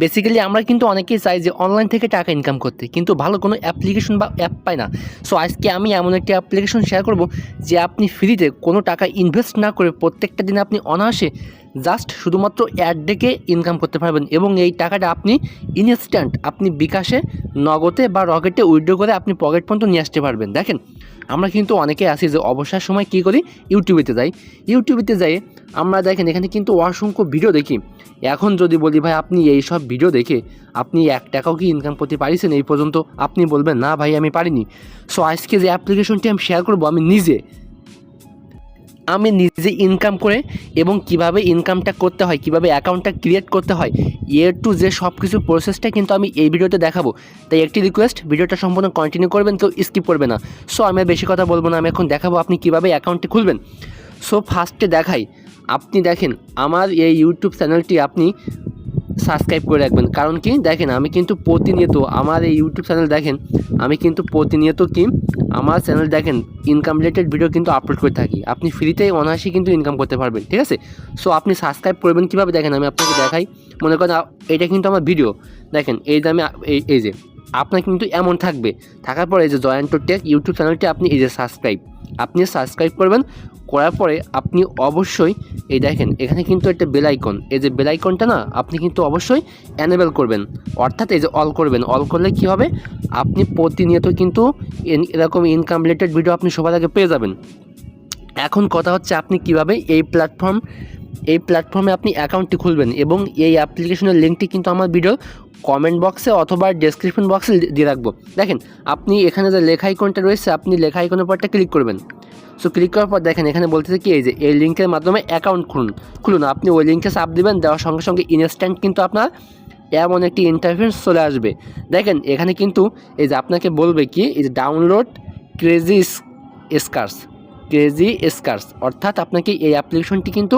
Basically আমরা কিন্তু অনেকেই চাই যে অনলাইন থেকে টাকা ইনকাম করতে, কিন্তু ভালো কোনো অ্যাপ্লিকেশন বা অ্যাপ পাই না। সো আজকে আমি এমন একটি অ্যাপ্লিকেশন শেয়ার করব যে আপনি ফ্রিতে কোনো টাকা ইনভেস্ট না করে প্রত্যেকটা দিন আপনি অনায়াসে জাস্ট শুধুমাত্র অ্যাড ডেকে ইনকাম করতে পারবেন এবং এই টাকাটা আপনি ইনস্ট্যান্ট আপনি বিকাশে, নগদে বা রকেটে উইথড্র করে আপনি পকেট পর্যন্ত নিয়ে আসতে পারবেন। দেখেন, আমরা কিন্তু অনেকে আসি যে অবসর সময় কী করি? ইউটিউবেতে যাই। ইউটিউবেতে যাই, আমরা দেখেন এখানে কিন্তু অসংখ্য ভিডিও দেখি। এখন যদি বলি, ভাই, আপনি এই সব ভিডিও দেখে আপনি এক টাকাও কি ইনকাম করতে পারিছেন? এই পর্যন্ত আপনি বলবেন, না ভাই, আমি পারিনি। সো আজকে যে অ্যাপ্লিকেশনটি আমি শেয়ার করব, আমি নিজে আমি নিজে ইনকাম করে এবং কীভাবে ইনকামটা করতে হয়, কীভাবে অ্যাকাউন্টটা ক্রিয়েট করতে হয় এ টু যে সব কিছু প্রসেসটা কিন্তু আমি এই ভিডিওতে দেখাবো। তাই একটি রিকোয়েস্ট ভিডিওটা সম্পূর্ণ কন্টিনিউ করবেন তো স্কিপ করবে না। সো আমি বেশি কথা বলব না, আমি এখন দেখাবো আপনি কীভাবে অ্যাকাউন্টটি খুলবেন। সো ফার্স্টে দেখাই। আপনি দেখেন, আমার এই ইউটিউব চ্যানেলটি আপনি সাবস্ক্রাইব করে রাখবেন। কারণ কি? দেখেন, আমি কিন্তু প্রতিনিয়ত আমার এই ইউটিউব চ্যানেল দেখেন, আমি কিন্তু প্রতিনিয়ত কি? আমার চ্যানেল দেখেন ইনকাম রিলেটেড ভিডিও কিন্তু আপলোড করে থাকি। আপনি ফ্রিতেই অনায়াসে কিন্তু ইনকাম করতে পারবেন, ঠিক আছে? সো আপনি সাবস্ক্রাইব করবেন কীভাবে? দেখেন, আমি আপনাকে দেখাই। মনে করেন এটা কিন্তু আমার ভিডিও দেখেন, এই আমি এই যে, আপনার কিন্তু এমন থাকবে। থাকার পরে এই যে জয়েন্ট টেক ইউটিউব চ্যানেলটি আপনি এই যে সাবস্ক্রাইব আপনি সাবস্ক্রাইব করবেন, করার পরে আপনি অবশ্যই, এই দেখেন, এখানে কিন্তু একটা বেলাইকন এই যে বেলাইকনটা না, আপনি কিন্তু অবশ্যই অ্যানেবেল করবেন। অর্থাৎ এই যে অল করবেন অল করলে কি হবে? আপনি প্রতিনিয়ত কিন্তু এরকম ইনকাম রিলেটেড ভিডিও আপনি সবার আগে পেয়ে যাবেন। এখন কথা হচ্ছে আপনি কীভাবে এই প্ল্যাটফর্ম এই প্ল্যাটফর্মে আপনি অ্যাকাউন্টটি খুলবেন এবং এই অ্যাপ্লিকেশনের লিঙ্কটি কিন্তু আমার ভিডিও কমেন্ট বক্সে অথবা ডেসক্রিপশন বক্সে দিয়ে রাখব। দেখেন, আপনি এখানে যে লেখা আইকনটা রয়েছে, আপনি লেখা আইকনের পরটা ক্লিক করবেন। সো ক্লিক করার পর দেখেন, এখানে বলতেছে কি, এই যে, এই লিঙ্কের মাধ্যমে অ্যাকাউন্ট খুলুন। খুলুন, আপনি ওই লিঙ্কে চাপ দেবেন, দেওয়ার সঙ্গে সঙ্গে ইনস্ট্যান্ট কিন্তু আপনার এমন একটি ইন্টারফেস চলে আসবে। দেখেন, এখানে কিন্তু এই যে আপনাকে বলবে কি, এই যে download crazy scars crazy scars অর্থাৎ আপনাকে এই অ্যাপ্লিকেশনটি কিন্তু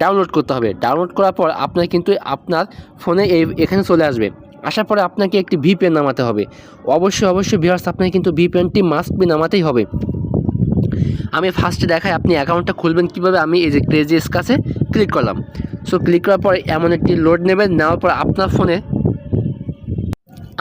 ডাউনলোড করতে হবে। ডাউনলোড করার পর আপনার কিন্তু আপনার ফোনে এই এখানে চলে আসবে। আসার পরে আপনাকে একটি ভিপিএন নামাতে হবে। অবশ্যই অবশ্যই ভিউয়ার্স আপনাকে কিন্তু ভিপিএনটি মাস্ট বি নামাতেই হবে। আমি ফার্স্টে দেখাই, আপনি অ্যাকাউন্টটা খুলবেন কীভাবে? আমি এই যে ক্রেজি স্কাসে ক্লিক করলাম। সো ক্লিক করার পরে এমন একটি লোড নেবেন। নেওয়ার পর আপনার ফোনে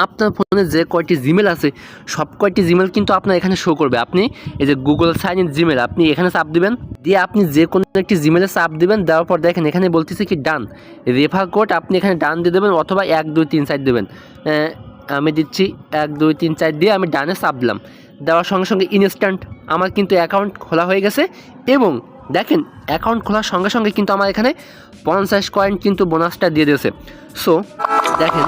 আপনার ফোনে যে কয়টি জিমেল আছে, সব কয়টি জিমেল কিন্তু আপনার এখানে শো করবে। আপনি এই যে গুগল সাইন ইন জিমেল আপনি এখানে চাপ দিবেন, দিয়ে আপনি যে কোনো একটি জিমেলে চাপ দিবেন, দেওয়ার পর দেখেন এখানে বলতেছে কি ডান রেফার কোড আপনি এখানে ডান দিয়ে দেবেন অথবা এক, দুই, তিন, চার দেবেন। আমি দিচ্ছি এক, দুই, তিন, চার দিয়ে আমি ডানে চাপ দিলাম। দেওয়ার সঙ্গে সঙ্গে ইনস্ট্যান্ট আমার কিন্তু অ্যাকাউন্ট খোলা হয়ে গেছে এবং দেখেন অ্যাকাউন্ট খোলার সঙ্গে সঙ্গে কিন্তু আমার এখানে পঞ্চাশ কয়েন কিন্তু বোনাসটা দিয়ে দিয়েছে। সো দেখেন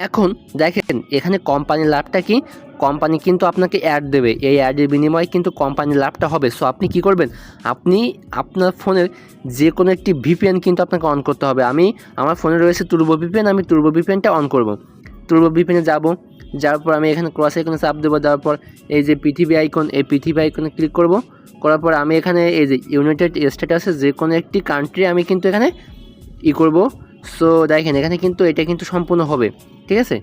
এখন দেখেন, এখানে কোম্পানির লাভটা কি? কোম্পানি কিন্তু আপনাকে অ্যাড দেবে। এই অ্যাডের বিনিময়ে কিন্তু কোম্পানির লাভটা হবে। সো আপনি কি করবেন? আপনি আপনার ফোনের যে কোনো একটি ভিপিএন কিন্তু আপনাকে অন করতে হবে। আমি, আমার ফোনে রয়েছে তুর্বো ভিপিএন আমি তুর্বো ভিপিএনটা অন করব। তুর্বো ভিপিএনে যাব। যাওয়ার পর আমি এখানে ক্রস আইকনে চাপ দেবো। দেওয়ার পর এই যে পৃথিবী আইকন এই পৃথিবী আইকনে ক্লিক করব। করার পর আমি এখানে এই যে ইউনাইটেড স্টেটাসে যে কোনো একটি কান্ট্রি আমি কিন্তু এখানে ই করব। সো দেখেন, এখানে কিন্তু এটা কিন্তু সম্পূর্ণ হবে, ঠিক আছে?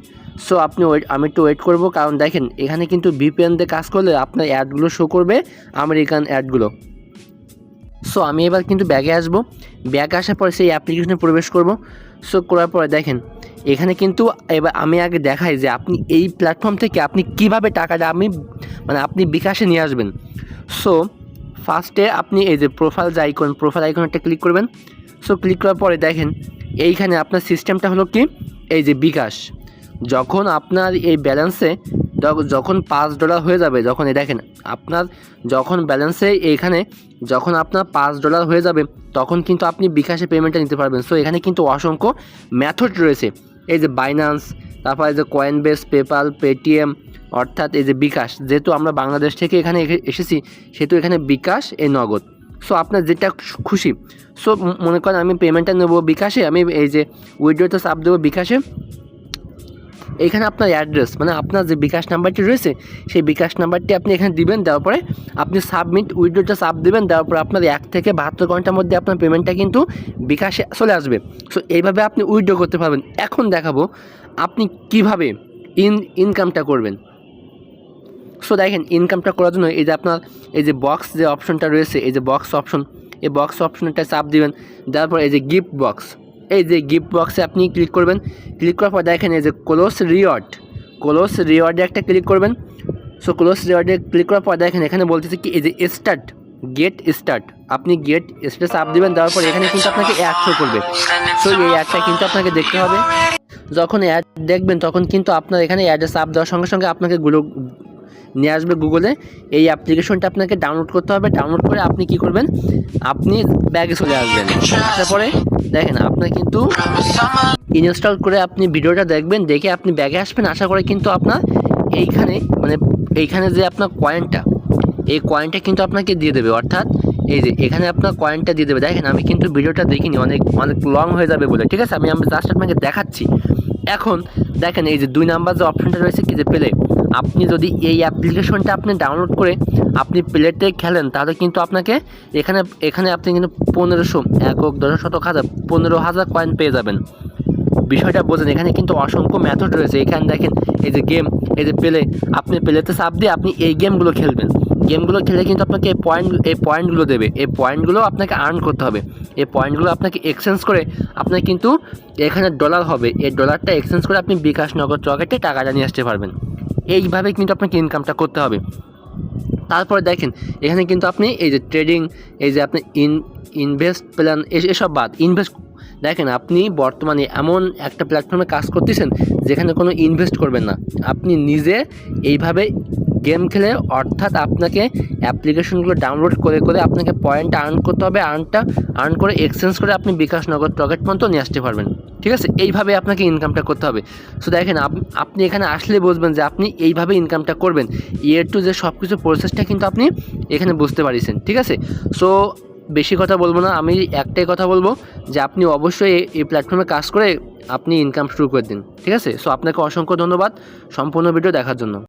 সো আপনি ওয়েট আমি একটু ওয়েট করব, কারণ দেখেন, এখানে কিন্তু ভিপিএন দিয়ে কাজ করলে আপনার অ্যাডগুলো শো করবে আমেরিকান অ্যাডগুলো সো আমি এবার কিন্তু ব্যাগে আসব। ব্যাগে আসার পরে সেই অ্যাপ্লিকেশনে প্রবেশ করব। সো করার পরে দেখেন, এখানে কিন্তু এবার আমি আগে দেখাই যে আপনি এই প্ল্যাটফর্ম থেকে আপনি কীভাবে টাকাটা আমি মানে আপনি বিকাশে নিয়ে আসবেন। সো ফার্স্টে আপনি এই যে প্রোফাইল যে আইকন প্রোফাইল আইকন একটা ক্লিক করবেন। সো ক্লিক করার পরে দেখেন এইখানে আপনার সিস্টেমটা হলো কি? এই যে বিকাশ। যখন আপনার এই ব্যালেন্সে যখন পাঁচ ডলার হয়ে যাবে, যখন এই দেখেন, আপনার যখন ব্যালেন্সে এইখানে যখন আপনার পাঁচ ডলার হয়ে যাবে, তখন কিন্তু আপনি বিকাশে পেমেন্টটা নিতে পারবেন। সো এখানে কিন্তু অসংখ্য মেথড রয়েছে। এই যে বাইন্যান্স তারপর এই যে কয়েন বেস পেপাল পেটিএম অর্থাৎ এই যে বিকাশ, যেহেতু আমরা বাংলাদেশ থেকে এখানে এখে- এসেছি, সেহেতু এখানে বিকাশ এই নগদ। সো আপনার যেটা খুশি। সো মনে করেন আমি পেমেন্টটা নেব বিকাশে, আমি এই যে উইড্রোতে চাপ দেবো বিকাশে। এখানে আপনার অ্যাড্রেস মানে আপনার যে বিকাশ নাম্বারটি রয়েছে, সেই বিকাশ নাম্বারটি আপনি এখানে দিবেন, দেওয়ার পরে আপনি সাবমিট উইড্রোটা চাপ দেবেন, দেওয়ার পরে আপনার এক থেকে বাহাত্তর ঘণ্টার মধ্যে আপনার পেমেন্টটা কিন্তু বিকাশে চলে আসবে। সো এইভাবে আপনি উইড্রো করতে পারবেন। এখন দেখাবো আপনি কীভাবে ইন ইনকামটা করবেন। সো দেখেন ইনকামটা করার জন্য এই যে আপনার এই যে বক্স যে অপশনটা রয়েছে, এই যে বক্স অপশন এই বক্স অপশনটা চাপ দিবেন তারপর এই যে গিফট বক্স এই যে গিফট বক্সে আপনি ক্লিক করবেন ক্লিক করার পর দেখেন এই যে ক্লোজ রিওয়ার্ড ক্লোজ রিওয়ার্ডে একটা ক্লিক করবেন। সো ক্লোজ রিওয়ার্ডে ক্লিক করার পর দেখেন এখানে বলতেছে কি, এই যে স্টার্ট গেট স্টার্ট আপনি গেট স্পেস আপ দিবেন, দেওয়ার পর এখানে কিন্তু আপনাকে অ্যাড শো করবে। সো এই অ্যাডটা কিন্তু আপনাকে দেখতে হবে। যখন অ্যাড দেখবেন, তখন কিন্তু আপনার এখানে অ্যাড্রেস আপ দেওয়ার সঙ্গে সঙ্গে আপনাকে গুলো নিয়ে আসবে গুগলে এই অ্যাপ্লিকেশনটা আপনাকে ডাউনলোড করতে হবে। ডাউনলোড করে আপনি কি করবেন? আপনি ব্যাগে চলে আসবেন। আসার পরে দেখেন আপনার কিন্তু ইনস্টল করে আপনি ভিডিওটা দেখবেন, দেখে আপনি ব্যাগে আসবেন। আশা করে কিন্তু আপনার এইখানে মানে এইখানে যে আপনার কয়েনটা এই কয়েনটা কিন্তু আপনাকে দিয়ে দেবে। অর্থাৎ এই যে এখানে আপনার কয়েনটা দিয়ে দেবে। দেখেন, আমি কিন্তু ভিডিওটা দেখিনি, অনেক অনেক লং হয়ে যাবে বলে। ঠিক আছে, আমি আমি জাস্ট আপনাকে দেখাচ্ছি। এখন দেখেন, এই যে দুই নাম্বার যে অপশনটা রয়েছে কি যে প্লে আপনি যদি এই অ্যাপ্লিকেশনটা আপনি ডাউনলোড করে আপনি প্লেতে খেলেন, তাহলে কিন্তু আপনাকে এখানে এখানে আপনি কিন্তু পনেরোশো একক দশ শতক, হাজার, পনেরো হাজার কয়েন পেয়ে যাবেন। বিষয়টা বোঝেন, এখানে কিন্তু অসংখ্য মেথড রয়েছে। এখানে দেখেন, এই যে গেম এই যে পেলে আপনি প্লেতে চাপ দিয়ে আপনি এই গেমগুলো খেলবেন। গেমগুলো খেলে কিন্তু আপনাকে এই পয়েন্ট এই পয়েন্টগুলো দেবে। এই পয়েন্টগুলো আপনাকে আর্ন করতে হবে। এই পয়েন্টগুলো আপনাকে এক্সচেঞ্জ করে আপনার কিন্তু এখানে ডলার হবে। এই ডলারটা এক্সচেঞ্জ করে আপনি বিকাশ নগদ চকেটে টাকাটা নিয়ে আসতে পারবেন। এইভাবে কিন্তু আপনাকে ইনকামটা করতে হবে। তারপরে দেখেন, এখানে কিন্তু আপনি এই যে ট্রেডিং এই যে আপনি ইন ইনভেস্ট প্ল্যান এসব বাদ। ইনভেস্ট দেখেন, আপনি বর্তমানে এমন একটা প্ল্যাটফর্মে কাজ করতেছেন, যেখানে কোনো ইনভেস্ট করবেন না। আপনি নিজে এইভাবে গেম খেলে, অর্থাৎ আপনাকে অ্যাপ্লিকেশনগুলো ডাউনলোড করে করে আপনাকে পয়েন্ট আর্ন করতে হবে আর্নটা আর্ন করে এক্সচেঞ্জ করে আপনি বিকাশ নগদ টকেট পর্যন্ত নিয়ে আসতে পারবেন। ঠিক আছে? এইভাবে আপনাকে ইনকামটা করতে হবে। সো দেখেন, আপ- আপনি এখানে আসলে বুঝবেন যে আপনি এইভাবে ইনকামটা করবেন। ইয়ার টু যে সব কিছু প্রসেসটা কিন্তু আপনি এখানে বুঝতে পারিছেন, ঠিক আছে? সো বেশি কথা বলব না। আমি একটাই কথা বলব যে আপনি অবশ্যই এই প্ল্যাটফর্মে কাজ করে আপনি ইনকাম শুরু করে দিন, ঠিক আছে? সো আপনাকে অসংখ্য ধন্যবাদ সম্পূর্ণ ভিডিও দেখার জন্য।